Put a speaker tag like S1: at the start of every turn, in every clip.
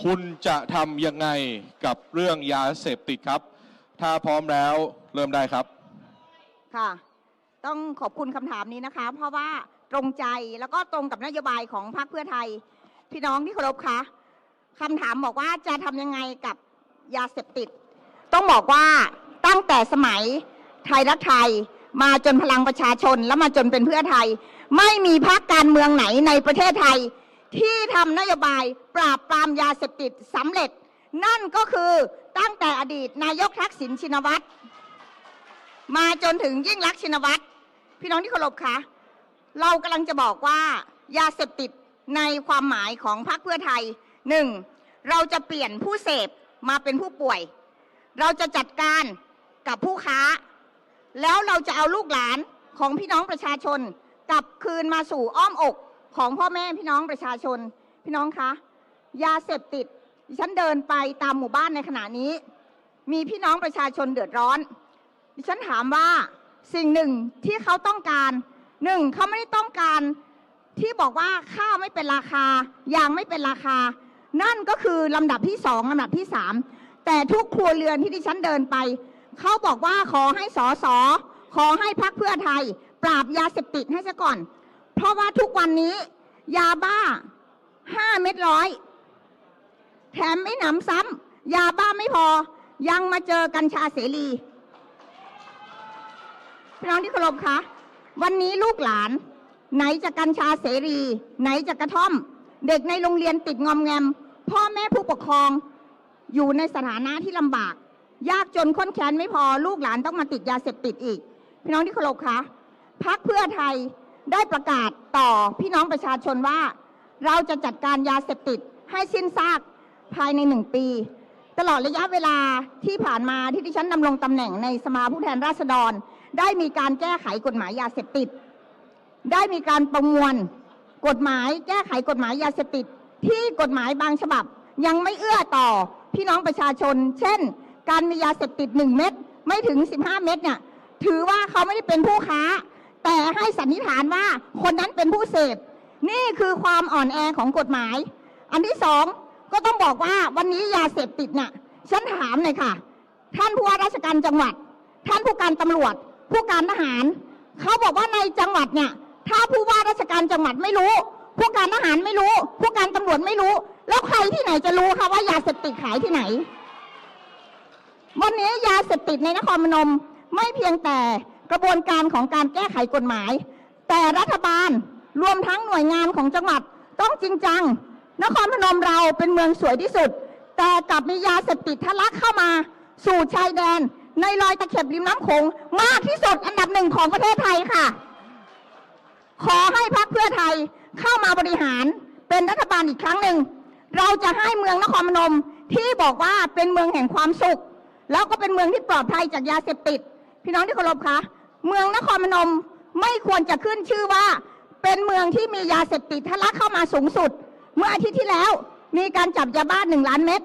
S1: คุณจะทำยังไงกับเรื่องยาเสพติดครับ ถ้าพร้อมแล้วเริ่มได้ครับ
S2: ค่ะ ต้องขอบคุณคำถามนี้นะคะ เพราะว่าตรงใจแล้วก็ตรงกับนโยบายของพรรคเพื่อไทย พี่น้องที่เคารพคะคำถามบอกว่าจะทำยังไงกับยาเสพติด ต้องบอกว่าตั้งแต่สมัยไทยรักไทยมาจนพลังประชาชน แล้วมาจนเป็นเพื่อไทย ไม่มีพรรคการเมืองไหนในประเทศไทย ที่ทำนโยบายปราบปรามยาเสพติดสำเร็จ นั่นก็คือตั้งแต่อดีตนายกทักษิณชินวัตรมาจนถึงยิ่งรักษณ์ชินวัตรพี่น้องที่เคารพคะเรากำลังจะบอกว่ายาเสพติดในความหมายของพรรคเพื่อไทยหนึ่งเราจะเปลี่ยนผู้เสพมาเป็นผู้ป่วย เราจะจัดการกับผู้ค้า แล้วเราจะเอาลูกหลานของพี่น้องประชาชนกลับคืนมาสู่อ้อมอก ของพ่อแม่พี่น้องประชาชน พี่น้องคะยาเสพติดดิฉันเดินไปตามหมู่บ้านในขณะนี้ มีพี่น้องประชาชนเดือดร้อน ดิฉันถามว่าสิ่งหนึ่งที่เขาต้องการหนึ่งเขาไม่ได้ต้องการที่บอกว่าข้าวไม่เป็นราคายางไม่เป็นราคา นั่นก็คือลำดับที่สองลำดับที่สามแต่ทุกครัวเรือนที่ดิฉันเดินไป เขาบอกว่าขอให้สอสอขอให้พักเพื่อไทย ปราบยาเสพติดให้ซะก่อน เพราะว่าทุกวันนี้ ยาบ้าห้าเม็ดร้อย แถมไม่หนำซ้ำยาบ้าไม่พอ ยังมาเจอกัญชาเสรีพี่น้องที่เคารพคะวันนี้ลูกหลาน ไหนจะกัญชาเสรี ไหนจะกระท่อม เด็กในโรงเรียนติดงอมแงม พ่อแม่ผู้ปกครอง อยู่ในสถานะที่ลำบาก ยากจนค้นแค้นไม่พอ ลูกหลานต้องมาติดยาเสพติดอีก พี่น้องที่เคารพคะพักเพื่อไทย ได้ประกาศต่อพี่น้องประชาชนว่า เราจะจัดการยาเสพติดให้สิ้นซากภายในหนึ่งปี ตลอดระยะเวลาที่ผ่านมาที่ดิฉันดำรงตำแหน่งในสมาผู้แทนราษฎร ได้มีการแก้ไขกฎหมายยาเสพติด ได้มีการประมวลกฎหมายแก้ไขกฎหมายยาเสพติด ที่กฎหมายบางฉบับ ยังไม่เอื้อต่อพี่น้องประชาชน เช่น การมียาเสพติด1เม็ดไม่ถึง 15 เม็ดเนี่ยถือว่าเขาไม่ได้เป็นผู้ค้า แต่ให้สันนิษฐานว่าคนนั้นเป็นผู้เสพนี่คือความอ่อนแอของกฎหมาย อันที่สองก็ต้องบอกว่าวันนี้ยาเสพติดน่ะฉันถามเลยค่ะ ท่านผู้ว่าราชการจังหวัด ท่านผู้การตำรวจ ผู้การทหาร เขาบอกว่าในจังหวัดเนี่ย ถ้าผู้ว่าราชการจังหวัดไม่รู้ ผู้การทหารไม่รู้ ผู้การตำรวจไม่รู้ แล้วใครที่ไหนจะรู้คะว่ายาเสพติดขายที่ไหน วันนี้ยาเสพติดในนครพนมไม่เพียงแต่ กระบวนการของการแก้ไขกฎหมาย แต่รัฐบาลรวมทั้งหน่วยงานของจังหวัดต้องจริงจัง นครพนมเราเป็นเมืองสวยที่สุด แต่กลับมียาเสพติดทะลักเข้ามา สู่ชายแดน ในรอยตะเข็บริมน้ำโขงมากที่สุดอันดับหนึ่งของประเทศไทยค่ะ ขอให้พรรคเพื่อไทยเข้ามาบริหารเป็นรัฐบาลอีกครั้งหนึ่งเราจะให้เมืองนครพนมที่บอกว่าเป็นเมืองแห่งความสุข แล้วก็เป็นเมืองที่ปลอดภัยจากยาเสพติด พี่น้องที่เคารพคะ เมืองนครพนมไม่ควรจะขึ้นชื่อว่า เป็นเมืองที่มียาเสพติดทะลักเข้ามาสูงสุด เมื่ออาทิตย์ที่แล้วมีการจับยาบ้าหนึ่งล้านเม็ด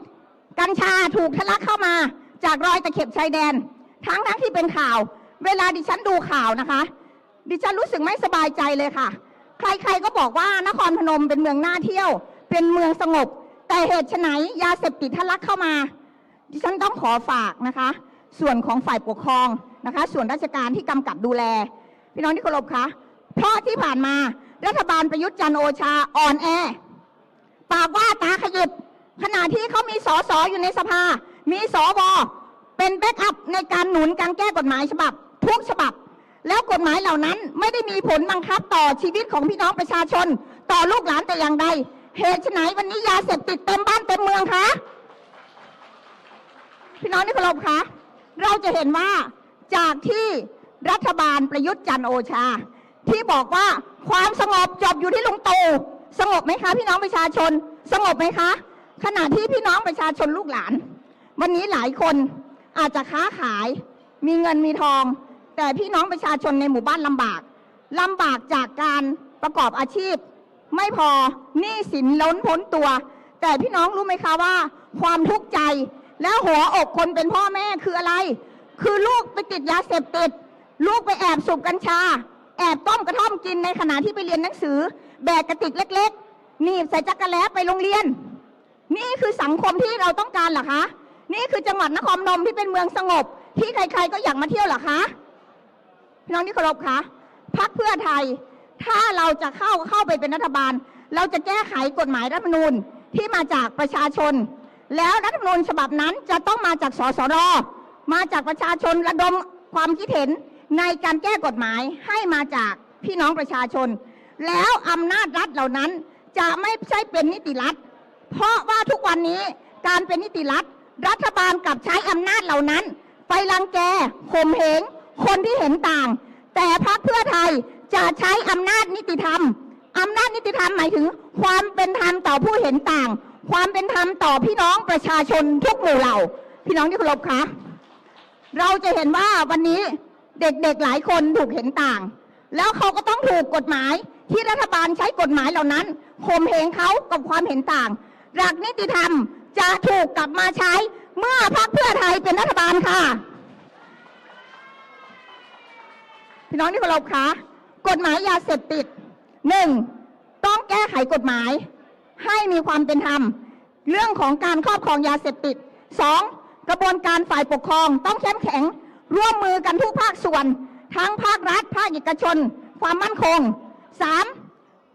S2: กัญชาถูกทะลักเข้ามา จากรอยตะเข็บชายแดน ทั้งทั้งที่เป็นข่าว เวลาดิฉันดูข่าวนะคะ ดิฉันรู้สึกไม่สบายใจเลยค่ะ ใครๆก็บอกว่านครพนมเป็นเมืองน่าเที่ยว เป็นเมืองสงบ แต่เหตุไฉนยาเสพติดทะลักเข้ามา ดิฉันต้องขอฝากนะคะ ส่วนของฝ่ายปกครองนะคะ ส่วนราชการที่กำกับดูแล พี่น้องที่เคารพคะเพราะที่ผ่านมารัฐบาลประยุทธ์จันโอชาอ่อนแอ ปากว่าตาขยิบขณะที่เขามีสอสออยู่ในสภา มีสวเป็นแบ็กอัพในการหนุนการแก้กฎหมายฉบับ ทุกฉบับ แล้วกฎหมายเหล่านั้นไม่ได้มีผลบังคับต่อชีวิตของพี่น้องประชาชน ต่อลูกหลานแต่อย่างใดเหตุไฉนวันนี้ยาเสพติดเต็มบ้านเต็มเมืองคะพี่น้องที่เคารพคะ เราจะเห็นว่าจากที่รัฐบาลประยุทธ์จันโอชา ที่บอกว่าความสงบจบอยู่ที่ลุงตู่สงบไหมคะ พี่น้องประชาชน สงบไหมคะ ขณะที่พี่น้องประชาชนลูกหลาน วันนี้หลายคนอาจจะค้าขายมีเงินมีทอง แต่พี่น้องประชาชนในหมู่บ้านลำบากลำบากจากการประกอบอาชีพ ไม่พอหนี้สินล้นพ้นตัว แต่พี่น้องรู้ไหมคะว่า ความทุกข์ใจ แล้วหัวอกคนเป็นพ่อแม่คืออะไร คือลูกไปติดยาเสพติด ลูกไปแอบสูบกัญชา แอบต้มกระท่อมกินในขณะที่ไปเรียนหนังสือ แบกกระติกเล็กๆหนีบใส่จักรแล้ไปโรงเรียน นี่คือสังคมที่เราต้องการเหรอคะ นี่คือจังหวัดนครพนมที่เป็นเมืองสงบ ที่ใคร ๆ ก็อยากมาเที่ยวเหรอคะพี่น้องที่เคารพคะพักเพื่อไทย ถ้าเราจะเข้าเข้าไปเป็นรัฐบาล เราจะแก้ไขกฎหมายรัฐมนูญที่มาจากประชาชน แล้วรัฐธรรมนูญฉบับนั้นจะต้องมาจากสสรมาจากประชาชนระดมความคิดเห็นในการแก้กฎหมายให้มาจากพี่น้องประชาชน แล้วอำนาจรัฐเหล่านั้นจะไม่ใช่เป็นนิติรัฐ เพราะว่าทุกวันนี้การเป็นนิติรัฐ รัฐบาลกับใช้อำนาจเหล่านั้น ไปรังแกข่มเหงคนที่เห็นต่าง แต่พรรคเพื่อไทยจะใช้อำนาจนิติธรรมอำนาจนิติธรรมหมายถึง ความเป็นธรรมต่อผู้เห็นต่างความเป็นธรรมต่อพี่น้องประชาชนทุกหมู่เหล่า พี่น้องที่เคารพคะเราจะเห็นว่าวันนี้เด็กๆหลายคนถูกเห็นต่าง แล้วเขาก็ต้องถูกกฎหมายที่รัฐบาลใช้กฎหมายเหล่านั้นข่มเหงเขากับความเห็นต่าง หลักนิติธรรมจะถูกกลับมาใช้เมื่อพรรคเพื่อไทยเป็นรัฐบาลค่ะ พี่น้องที่เคารพคะกฎหมายยาเสพติดหนึ่งต้องแก้ไขกฎหมาย ให้มีความเป็นธรรม เรื่องของการครอบครองยาเสพติดสองกระบวนการฝ่ายปกครองต้องเข้มแข็ง ร่วมมือกันทุกภาคส่วน ทั้งภาครัฐ ภาคเอกชน ความมั่นคงสาม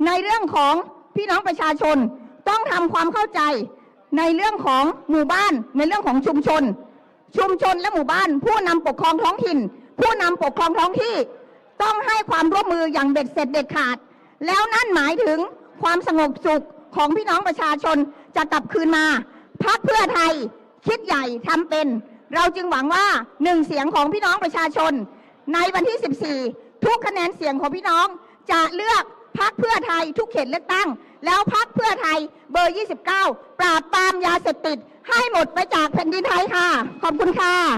S2: ในเรื่องของพี่น้องประชาชนต้องทำความเข้าใจในเรื่องของหมู่บ้าน ในเรื่องของชุมชน ชุมชนและหมู่บ้าน ผู้นำปกครองท้องถิ่น ผู้นำปกครองท้องที่ ต้องให้ความร่วมมืออย่างเบ็ดเสร็จเด็ดขาด แล้วนั่นหมายถึงความสงบสุข ของพี่น้องประชาชนจะกลับคืนมาพักเพื่อไทยคิดใหญ่ทำเป็น เราจึงหวังว่าหนึ่งเสียงของพี่น้องประชาชน ในวันที่ 14 ทุกคะแนนเสียงของพี่น้องจะเลือกพักเพื่อไทยทุกเขตเลือกตั้ง แล้วพักเพื่อไทยเบอร์ 29 ปราบปรามยาเสพติดให้หมดไปจากแผ่นดินไทยค่ะ ขอบคุณค่ะ